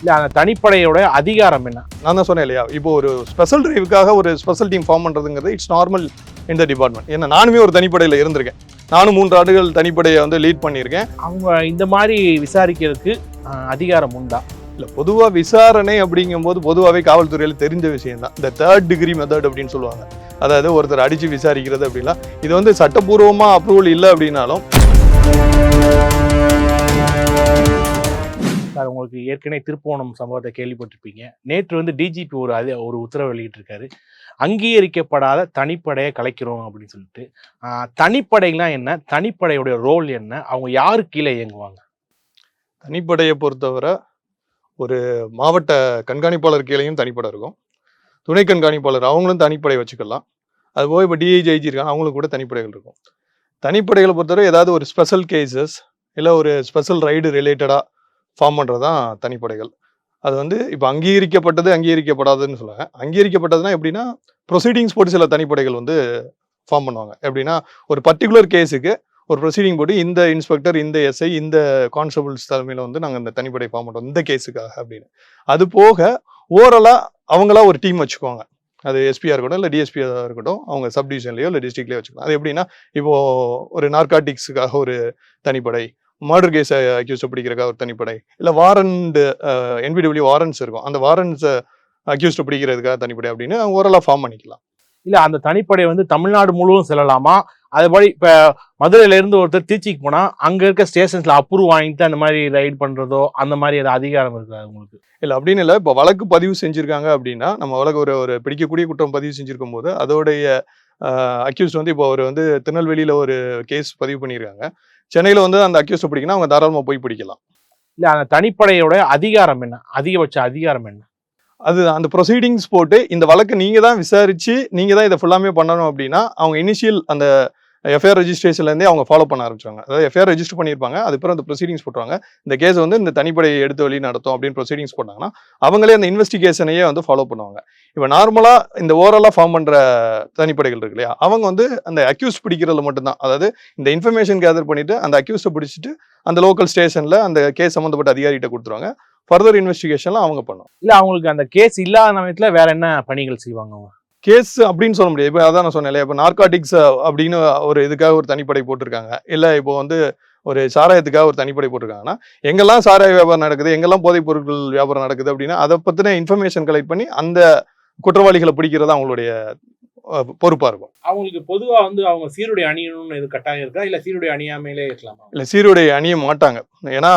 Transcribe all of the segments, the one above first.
இல்ல அந்த தனிப்படையோட அதிகாரம் என்ன? நான் தான் சொன்னேன் இல்லையா? இப்போ ஒரு ஸ்பெஷல் டிரைவுக்காக ஒரு ஸ்பெஷல் டீம் ஃபார்ம் பண்ணுறதுங்கிறது இட்ஸ் நார்மல் இந்த டிபார்ட்மெண்ட் ஏன்னா நானுமே ஒரு தனிப்படையில் இருந்திருக்கேன். நானும் மூன்று ஆண்டுகள் தனிப்படையை வந்து லீட் பண்ணியிருக்கேன். அவங்க இந்த மாதிரி விசாரிக்கிறதுக்கு அதிகாரம் உண்டா? இல்லை பொதுவாக விசாரணை அப்படிங்கும்போது பொதுவாகவே காவல்துறையில் தெரிஞ்ச விஷயம் தான். இந்த தேர்ட் டிகிரி மெத்தட் அப்படின்னு சொல்லுவாங்க. அதாவது ஒருத்தர் அடித்து விசாரிக்கிறது அப்படிலாம் இது வந்து சட்டப்பூர்வமாக அப்ரூவல் இல்லை அப்படின்னாலும் சார் உங்களுக்கு ஏற்கனவே திருப்போணம் சம்பவத்தை கேள்விப்பட்டிருப்பீங்க. நேற்று வந்து டிஜிபி ஒரு அது ஒரு உத்தரவு வெளியிட்டிருக்காரு. அங்கீகரிக்கப்படாத தனிப்படையை கலைக்கிறோம் அப்படின்னு சொல்லிட்டு. தனிப்படைலாம் என்ன? தனிப்படையுடைய ரோல் என்ன? அவங்க யாரு கீழே இயங்குவாங்க? தனிப்படையை பொறுத்தவரை ஒரு மாவட்ட கண்காணிப்பாளர் கீழேயும் தனிப்படை இருக்கும். துணை கண்காணிப்பாளர் அவங்களும் தனிப்படை வச்சுக்கலாம். அதுபோக இப்போ டிஐஜி இருக்காங்க அவங்களுக்கு கூட தனிப்படைகள் இருக்கும். தனிப்படைகளை பொறுத்தவரை ஏதாவது ஒரு ஸ்பெஷல் கேசஸ் இல்லை ஒரு ஸ்பெஷல் ரைடு ரிலேட்டடாக ஃபார்ம் பண்ணுறது தான் தனிப்படைகள். அது வந்து இப்போ அங்கீகரிக்கப்பட்டது அங்கீகரிக்கப்படாதுன்னு சொல்லுவாங்க அங்கீகரிக்கப்பட்டதுன்னா எப்படின்னா ப்ரொசீடிங்ஸ் போட்டு சில தனிப்படைகள் வந்து ஃபார்ம் பண்ணுவாங்க. எப்படின்னா ஒரு பர்டிகுலர் கேஸுக்கு ஒரு ப்ரொசீடிங் போட்டு இந்த இன்ஸ்பெக்டர் இந்த எஸ்ஐ இந்த கான்ஸ்டபிள்ஸ் தலைமையில் வந்து நாங்கள் இந்த தனிப்படை ஃபார்ம் பண்ணுறோம் இந்த கேஸுக்காக அப்படின்னு. அது போக ஓரலாக அவங்களா ஒரு டீம் வச்சுக்குவாங்க. அது எஸ்பியாக இருக்கட்டும் இல்லை டிஎஸ்பியாக இருக்கட்டும் அவங்க சப்டிவிஷன்லேயோ இல்லை டிஸ்ட்ரிக்ட்லேயோ வச்சுக்கலாம். அது எப்படின்னா இப்போ ஒரு நார்காட்டிக்ஸுக்காக ஒரு தனிப்படை மர்டர் கேஸை அக்யூஸை பிடிக்கிறதுக்காக ஒரு தனிப்படை. இல்லை வாரண்ட் என்பிடபிள்யூ வாரண்ட்ஸ் இருக்கும். அந்த வாரண்ட்ஸை அக்யூஸ்டை பிடிக்கிறதுக்காக தனிப்படை அப்படின்னு ஓவராலாக ஃபார்ம் பண்ணிக்கலாம். இல்ல அந்த தனிப்படை வந்து தமிழ்நாடு முழுவதும் செல்லலாமா? அதுபடி இப்ப மதுரையில இருந்து ஒருத்தர் திருச்சிக்கு போனா அங்க இருக்க ஸ்டேஷன்ஸ்ல அப்ரூவ் வாங்கிட்டு அந்த மாதிரி ரைட் பண்றதோ அந்த மாதிரி ஏதாவது அதிகாரம் இருக்கா உங்களுக்கு? இல்லை அப்படின்னு இல்லை. இப்போ வழக்கு பதிவு செஞ்சுருக்காங்க அப்படின்னா நம்ம வழக்கு ஒரு ஒரு பிடிக்கக்கூடிய குற்றம் பதிவு செஞ்சிருக்கும் போது அதோடைய அக்யூஸ்ட் வந்து இப்போ அவர் வந்து திருநெல்வேலியில் ஒரு கேஸ் பதிவு பண்ணியிருக்காங்க சென்னையில் வந்து அந்த அக்யூஸ்ட்டை பிடிக்கணும் அவங்க தாராளமாக போய் பிடிக்கலாம். இல்ல அந்த தனிப்படையோட அதிகாரம் என்ன? அதிகபட்ச அதிகாரம் என்ன? அது அந்த ப்ரொசீடிங்ஸ் போட்டு இந்த வழக்கு நீங்கள் தான் விசாரிச்சு நீங்கள் தான் இதை ஃபுல்லாமே பண்ணணும் அப்படின்னா அவங்க இனிஷியல் அந்த எஃப்ஐஆர் ரெஜிஸ்ட்ரேஷன்லேருந்தே அவங்க ஃபாலோ பண்ண ஆரம்பிச்சாங்க அதாவது எஃப்ஐஆர் ரெஜிஸ்டர் பண்ணியிருப்பாங்க அதுக்கப்புறம் அந்த ப்ரொசீடிங்ஸ் போட்டுருவாங்க. இந்த கேஸ் வந்து இந்த தனிப்படையை எடுத்து வழி நடத்தும் அப்படின்னு ப்ரொசீடிங்ஸ் போட்டாங்கன்னா அவங்களே அந்த இன்வெஸ்டிகேஷனையே வந்து ஃபாலோ பண்ணுவாங்க. இப்போ நார்மலாக இந்த ஓவராலாக ஃபார்ம் பண்ணுற தனிப்படைகள் இருக்கு இல்லையா அவங்க வந்து அந்த அக்யூஸ் பிடிக்கிறதுல மட்டும்தான். அதாவது இந்த இன்ஃபர்மேஷன் கேதர் பண்ணிட்டு அந்த அக்யூஸை பிடிச்சிட்டு அந்த லோக்கல் ஸ்டேஷனில் அந்த கேஸ் சம்மந்தப்பட்ட அதிகாரிகிட்ட கொடுத்துருவாங்க. ஃபர்தர் இன்வெஸ்டிகேஷன்லாம் அவங்க பண்ணுவோம் இல்லை அவங்களுக்கு அந்த கேஸ் இல்லாத நேரத்தில் வேற என்ன பணிகள் செய்வாங்க அவங்க? கேஸ் அப்படின்னு சொல்ல முடியாது. இப்போ அதான் நான் சொன்னேன் இப்போ நார்காட்டிக்ஸ் அப்படின்னு ஒரு இதுக்காக ஒரு தனிப்படை போட்டிருக்காங்க. இல்லை இப்போ வந்து ஒரு சாராயத்துக்காக ஒரு தனிப்படை போட்டிருக்காங்கன்னா எங்கெல்லாம் சாராய வியாபாரம் நடக்குது எங்கெல்லாம் போதைப் பொருட்கள் வியாபாரம் நடக்குது அப்படின்னா அதை பற்றின இன்ஃபர்மேஷன் கலெக்ட் பண்ணி அந்த குற்றவாளிகளை பிடிக்கிறது அவங்களுடைய அஹ், பொறுப்பா இருக்கும். அவங்களுக்கு பொதுவா வந்து அவங்க சீருடை அணியணும்னு இது கட்டாயம் இருக்கா? இல்ல சீருடை அணியாமையிலே இருக்கலாமா? இல்லை சீருடை அணிய மாட்டாங்க. ஏன்னா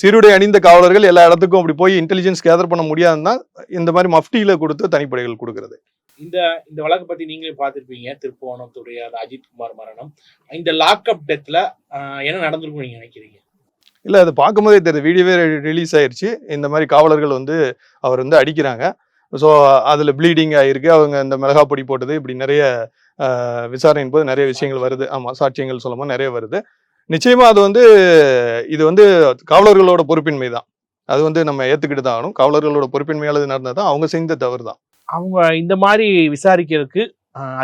சீருடை அணிந்த காவலர்கள் எல்லா இடத்துக்கும் அப்படி போய் இன்டெலிஜென்ஸ் கேதர் பண்ண முடியாதுன்னா இந்த மாதிரி மஃப்டியில் கொடுத்து தனிப்படைகள் கொடுக்கறது. இந்த இந்த வழக்கு பத்தி நீங்களே பார்த்திருப்பீங்க. திருப்புவனத்துடைய அந்த அஜித் குமார் மரணம். இந்த லாக்அப் டெத்ல என்ன நடந்திருக்கும் நீங்க நினைக்கிறீங்க? இல்லை அது பார்க்கும்போதே தெரியுது. வீடியோவே ரிலீஸ் ஆயிடுச்சு இந்த மாதிரி காவலர்கள் வந்து அவர் வந்து அடிக்கிறாங்க. ஸோ அதில் ப்ளீடிங் ஆகிருக்கு அவங்க இந்த மிளகா பொடி போட்டது இப்படி நிறைய விசாரணையின் போது நிறைய விஷயங்கள் வருது. ஆமாம் சாட்சியங்கள் சொல்லும்போது நிறைய வருது. நிச்சயமாக அது வந்து இது வந்து காவலர்களோட பொறுப்பின்மை தான் அது வந்து நம்ம ஏற்றுக்கிட்டு தான் ஆகணும். காவலர்களோட பொறுப்பின்மையால் இது நடந்தது தான் அவங்க செஞ்ச தவறு தான் அவங்க இந்த மாதிரி விசாரிக்கிறதுக்கு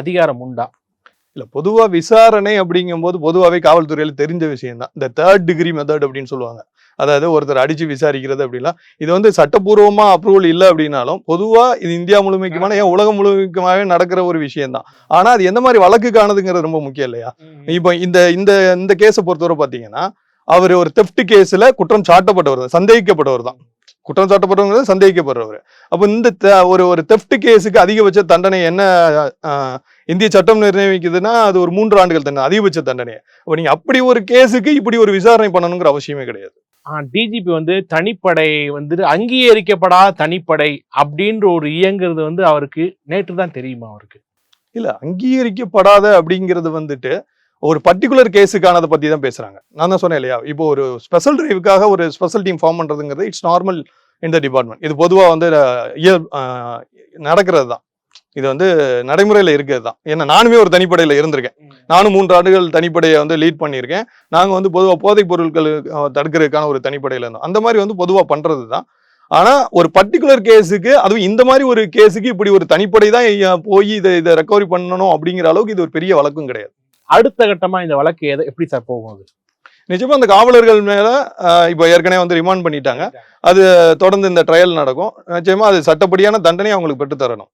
அதிகாரம் உண்டா? இல்லை பொதுவாக விசாரணை அப்படிங்கும்போது பொதுவாகவே காவல்துறையில் தெரிஞ்ச விஷயம் தான் இந்த தேர்ட் டிகிரி மெத்தட் அப்படின்னு சொல்லுவாங்க. அதாவது ஒருத்தர் அடித்து விசாரிக்கிறது அப்படிலாம். இது வந்து சட்டப்பூர்வமாக அப்ரூவல் இல்லை அப்படின்னாலும் பொதுவாக இது இந்தியா முழுமைக்குமான ஏன் உலகம் முழுமைக்குமாவே நடக்கிற ஒரு விஷயம் தான் ஆனால் அது எந்த மாதிரி வழக்குக்கானதுங்கிறது ரொம்ப முக்கியம் இல்லையா? இப்போ இந்த இந்த இந்த கேஸை பொறுத்தவரை பார்த்தீங்கன்னா அவர் ஒரு தெஃப்ட் கேஸில் குற்றம் சாட்டப்பட்டவர் தான் சந்தேகிக்கப்பட்டவர் தான். குற்றம் சாட்டப்பட்டவங்கிறது சந்தேகிக்கப்படுறவர். அப்போ இந்த ஒரு ஒரு தெஃப்ட் கேஸுக்கு அதிகபட்ச தண்டனை என்ன இந்திய சட்டம் நிர்ணயிக்குதுன்னா அது ஒரு மூன்று ஆண்டுகள் தண்டனை அதிகபட்ச தண்டனை அப்போ நீங்க அப்படி ஒரு கேஸுக்கு இப்படி ஒரு விசாரணை பண்ணணுங்கிற அவசியமே கிடையாது. டிஜிபி வந்து தனிப்படை வந்துட்டு அங்கீகரிக்கப்படாத தனிப்படை அப்படின்ற ஒரு இயங்குறது வந்து அவருக்கு நேற்று தான் தெரியுமா அவருக்கு? இல்ல அங்கீகரிக்கப்படாத அப்படிங்கிறது வந்துட்டு ஒரு பர்டிகுலர் கேஸுக்கானதை பத்தி தான் பேசுறாங்க. நான் தான் சொன்னேன் இல்லையா? இப்போ ஒரு ஸ்பெஷல் டிரைவுக்காக ஒரு ஸ்பெஷல் டீம் ஃபார்ம் பண்றதுங்கிறது இட்ஸ் நார்மல் இந்த டிபார்ட்மெண்ட் இது பொதுவா வந்து இயல் நடக்கிறது தான் இது வந்து நடைமுறையில இருக்கிறது தான் ஏன்னா நானுமே ஒரு தனிப்படையில இருந்திருக்கேன். நானும் மூன்று ஆண்டுகள் தனிப்படையை வந்து லீட் பண்ணியிருக்கேன். நாங்கள் வந்து பொதுவாக போதைப் பொருட்கள் தடுக்கிறதுக்கான ஒரு தனிப்படையில் இருந்தோம். அந்த மாதிரி வந்து பொதுவாக பண்ணுறது தான் ஆனால் ஒரு பர்டிகுலர் கேஸுக்கு அதுவும் இந்த மாதிரி ஒரு கேஸுக்கு இப்படி ஒரு தனிப்படை தான் போய் இதை இதை ரெக்கவரி பண்ணணும் அப்படிங்கிற அளவுக்கு இது ஒரு பெரிய வழக்கும் கிடையாது. அடுத்த கட்டமா இந்த வழக்கு எதை எப்படி சார் போகும் அது? நிச்சயமா அந்த காவலர்கள் மேல இப்போ ஏற்கனவே வந்து ரிமாண்ட் பண்ணிட்டாங்க. தொடர்ந்து இந்த ட்ரையல் நடக்கும். நிச்சயமா அது சட்டப்படியான தண்டனை அவங்களுக்கு பெற்று தரணும்